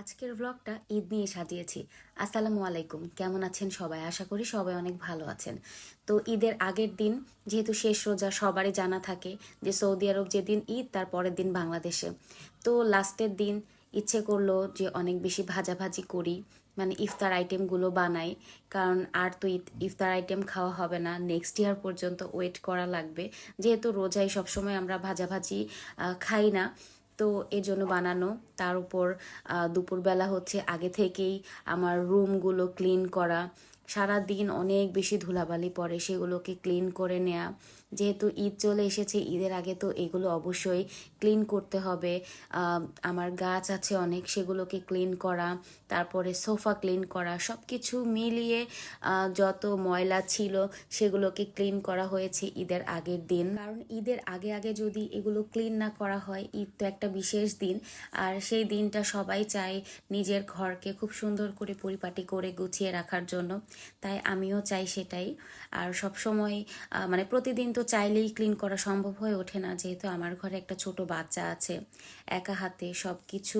আজকের ব্লগটা ঈদ নিয়ে সাজিয়েছি। আসসালামু আলাইকুম। কেমন আছেন সবাই? আশা করি সবাই অনেক ভালো আছেন। তো ঈদের আগের দিন যেহেতু শেষ রোজা, সবারই জানা থাকে যে সৌদি আরব যেদিন ঈদ, তার পরের দিন বাংলাদেশে। তো লাস্টের দিন ইচ্ছে করল যে অনেক বেশি ভাজাভাজি করি মানে ইফতার আইটেমগুলো বানাই, কারণ আর তো ইফতার আইটেম খাওয়া হবে না। নেক্সট ইয়ার পর্যন্ত ওয়েট করা লাগবে। যেহেতু রোজাই সবসময় আমরা ভাজাভাজি খাই না তো এর জন্য বানানো। তার উপর দুপুরবেলা হচ্ছে আগে থেকেই আমার রুমগুলো ক্লিন করা। সারা দিন অনেক বেশি ধুলাবালি পড়ে, সেগুলোকে ক্লিন করে নেওয়া যেহেতু ঈদ চলে এসেছে, ঈদের আগে তো এগুলো অবশ্যই ক্লিন করতে হবে। আমার গাছ আছে অনেক, সেগুলোকে ক্লিন করা, তারপরে সোফা ক্লিন করা সব কিছু মিলিয়ে যত ময়লা ছিল, সেগুলোকে ক্লিন করা হয়েছে ঈদের আগের দিন। কারণ ঈদের আগে আগে যদি এগুলো ক্লিন না করা হয়, ঈদ তো একটা বিশেষ দিন। আর সেই দিনটা সবাই চায় নিজের ঘরকে খুব সুন্দর করে পরিপাটি করে গুছিয়ে রাখার জন্য। তাই আমিও চাই সেটাই। আর সব সময় মানে প্রতিদিন তো চাইলেই ক্লিন করা সম্ভব হয়ে ওঠে না, যেহেতু আমার ঘরে একটা ছোট বাচ্চা আছে, একা হাতে সব কিছু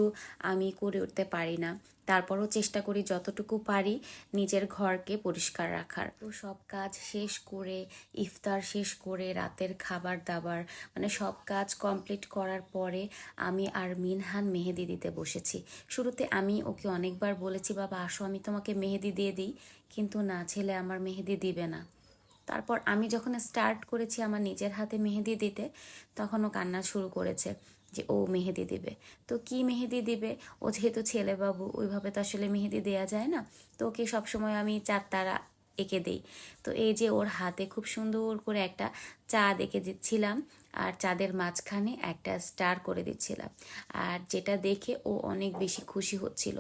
আমি করে উঠতে পারি না। তারপরও চেষ্টা করি যতটুকু পারি নিজের ঘরকে পরিষ্কার রাখার। তো সব কাজ শেষ করে, ইফতার শেষ করে, রাতের খাবার দাবার মানে সব কাজ কমপ্লিট করার পরে আমি আর মিনহান মেহেদি দিতে বসেছি। শুরুতে আমি ওকে অনেকবার বলেছি, বাবা, আসো, আমি তোমাকে মেহেদি দিয়ে দিই। কিন্তু না, ছেলে আমার মেহেদি দিবে না। তারপর আমি যখন স্টার্ট করেছি আমার নিজের হাতে মেহেদি দিতে তখনও কান্না শুরু করেছে। যে ও মেহেদি দিবে। তো কি মেহেদি দিবে? ও যেহেতু ছেলে বাবু ওইভাবে তো আসলে মেহেদি দেওয়া যায় না। তো ওকে সবসময় আমি চার তারা এঁকে দিই। তো এই যে ওর হাতে খুব সুন্দর করে একটা চাঁদ এঁকে দিচ্ছিলাম আর চাঁদের মাঝখানে একটা স্টার করে দিচ্ছিলাম। আর যেটা দেখে ও অনেক বেশি খুশি হচ্ছিল।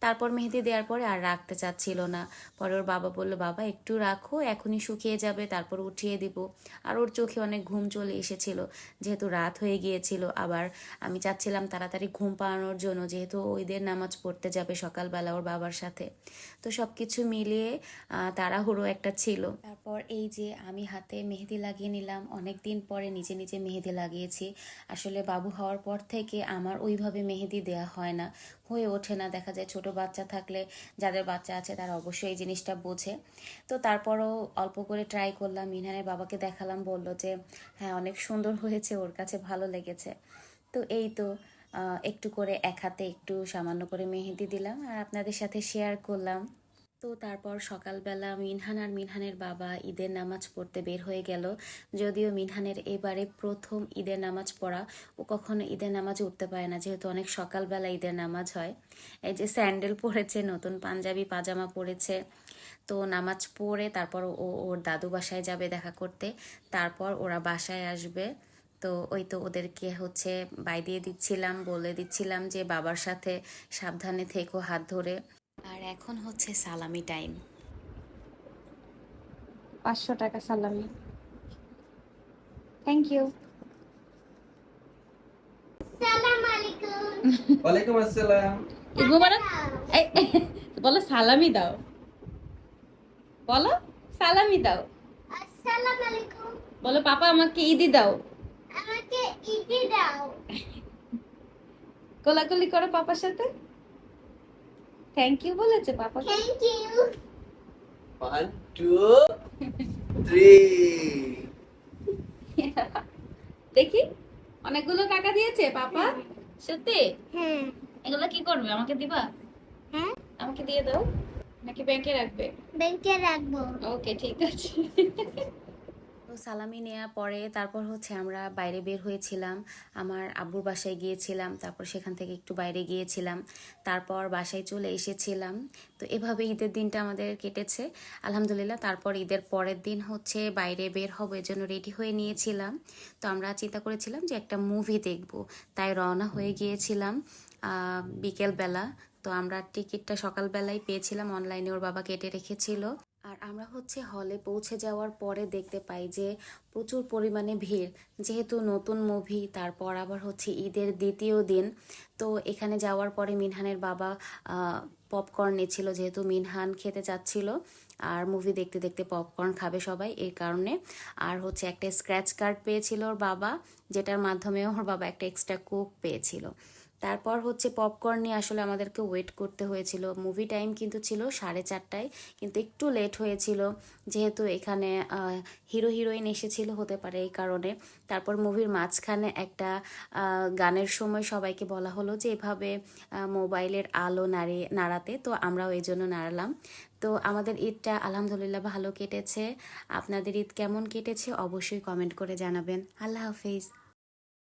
তারপর মেহেদি দেওয়ার পরে আর রাখতে চাচ্ছিল না। পরে ওর বাবা বলল বাবা একটু রাখো এখনই শুকিয়ে যাবে তারপর উঠিয়ে দিব। আর ওর চোখে অনেক ঘুম চলে এসেছিল। যেহেতু রাত হয়ে গিয়েছিল আবার আমি চাচ্ছিলাম তাড়াতাড়ি ঘুম পাড়ানোর জন্য যেহেতু ওইদের নামাজ পড়তে যাবে সকালবেলা ওর বাবার সাথে। তো সব কিছু মিলিয়ে আহ, তাড়াহুড়ো একটা ছিল। তারপর এই যে আমি হাতে মেহেদি লাগিয়ে নিলাম অনেক দিন পরে নিজে নিজে মেহেদি লাগিয়েছি। আসলে বাবু হওয়ার পর থেকে আমার ওইভাবে মেহেদি দেয়া হয় না, হয়ে ওঠে না। দেখা যায় ছোট বাচ্চা থাকলে যাদের বাচ্চা আছে তারা অবশ্যই এই জিনিসটা বোঝে। তো তারপরও অল্প করে ট্রাই করলাম, মিনহানের বাবাকে দেখালাম, বলল যে হ্যাঁ অনেক সুন্দর হয়েছে, ওর কাছে ভালো লেগেছে। তো এই তো একটু করে এক হাতে একটু সামান্য করে মেহেদি দিলাম আর আপনাদের সাথে শেয়ার করলাম। তো তারপর সকালবেলা মিনহান আর মিনহানের বাবা ঈদের নামাজ পড়তে বের হয়ে গেল। যদিও মিনহানের এবারে প্রথম ঈদের নামাজ পড়া, ও কখনো ঈদের নামাজে উঠতে পারে না, যেহেতু অনেক সকালবেলা ঈদের নামাজ হয়। এই যে স্যান্ডেল পরেছে, নতুন পাঞ্জাবি, পাজামা পরেছে। তো নামাজ পড়ে তারপর ও, ওর দাদু বাসায় যাবে দেখা করতে। তারপর ওরা বাসায় আসবে। তো ওই তো ওদেরকে হচ্ছে বাই দিয়ে দিচ্ছিলাম, বলে দিচ্ছিলাম যে বাবার সাথে সাবধানে থেকো হাত ধরে। এখন হচ্ছে সালামি টাইম। পাঁচশো টাকা সালামি। থ্যাংক ইউ ওয়ালাইকুম আসসালাম। ঈদ মোবারক এই, বলো সালামি দাও। বলো সালামি দাও। আসসালামু আলাইকুম বলো পাপা আমাকে ঈদি দাও। আমাকে ইডি দাও। কোলাকুলি করো পাপার সাথে। থ্যাংক ইউ বলেছে পাপাকে thank you one two three দেখি অনেকগুলো টাকা দিয়েছে পাপা। সত্যি? হ্যাঁ। এগুলো কি করবে? আমাকে দিবা? হ্যাঁ। আমাকে দিয়ে দাও নাকি ব্যাংকে রাখবে? ব্যাংকে রাখব। ওকে ঠিক আছে। তো সালামি নেওয়ার পরে তারপর হচ্ছে আমরা বাইরে বের হয়েছিলাম। আমার আব্বুর বাসায় গিয়েছিলাম, তারপর সেখান থেকে একটু বাইরে গিয়েছিলাম, তারপর বাসায় চলে এসেছিলাম। তো এভাবে ঈদের দিনটা আমাদের কেটেছে। আলহামদুলিল্লাহ, তারপর ঈদের পরের দিন হচ্ছে বাইরে বের হব এর জন্য রেডি হয়ে নিয়েছিলাম। তো আমরা চিন্তা করেছিলাম যে একটা মুভি দেখব, তাই রওনা হয়ে গিয়েছিলাম বিকেলবেলা। তো আমরা টিকিটটা সকালবেলায় পেয়েছিলাম, অনলাইনে ওর বাবা কেটে রেখেছিল। আর আমরা হচ্ছে হলে পৌঁছে যাওয়ার পরে দেখতে পাই যে প্রচুর পরিমাণে ভিড়। যেহেতু নতুন মুভি তারপর আবার হচ্ছে ঈদের দ্বিতীয় দিন। তো এখানে যাওয়ার পরে মিনহানের বাবা পপকর্ন নিচ্ছিল, যেহেতু মিনহান খেতে চাচ্ছিল। আর মুভি দেখতে দেখতে পপকর্ন খাবে সবাই এই কারণে। আর হচ্ছে একটা স্ক্র্যাচ কার্ড পেয়েছিল ওর বাবা, যেটার মাধ্যমে ওর বাবা একটা এক্সট্রা কোক পেয়েছিল। তারপর হচ্ছে পপকর্ন নিয়ে আসলে আমাদেরকে ওয়েট করতে হয়েছিল। মুভি টাইম কিন্তু ছিল সাড়ে চারটায়, কিন্তু একটু লেট হয়েছিল। যেহেতু এখানে হিরো হিরোইন এসেছিল হতে পারে এই কারণে। তারপর মুভির মাঝখানে একটা গানের সময় সবাইকে বলা হলো যে এভাবে মোবাইলের আলো নাড়িয়ে নাড়াতে। তো আমরাও এই জন্য নাড়ালাম। তো আমাদের ঈদটা আলহামদুলিল্লাহ ভালো কেটেছে। আপনাদের ঈদ কেমন কেটেছে অবশ্যই কমেন্ট করে জানাবেন। আল্লাহ হাফিজ।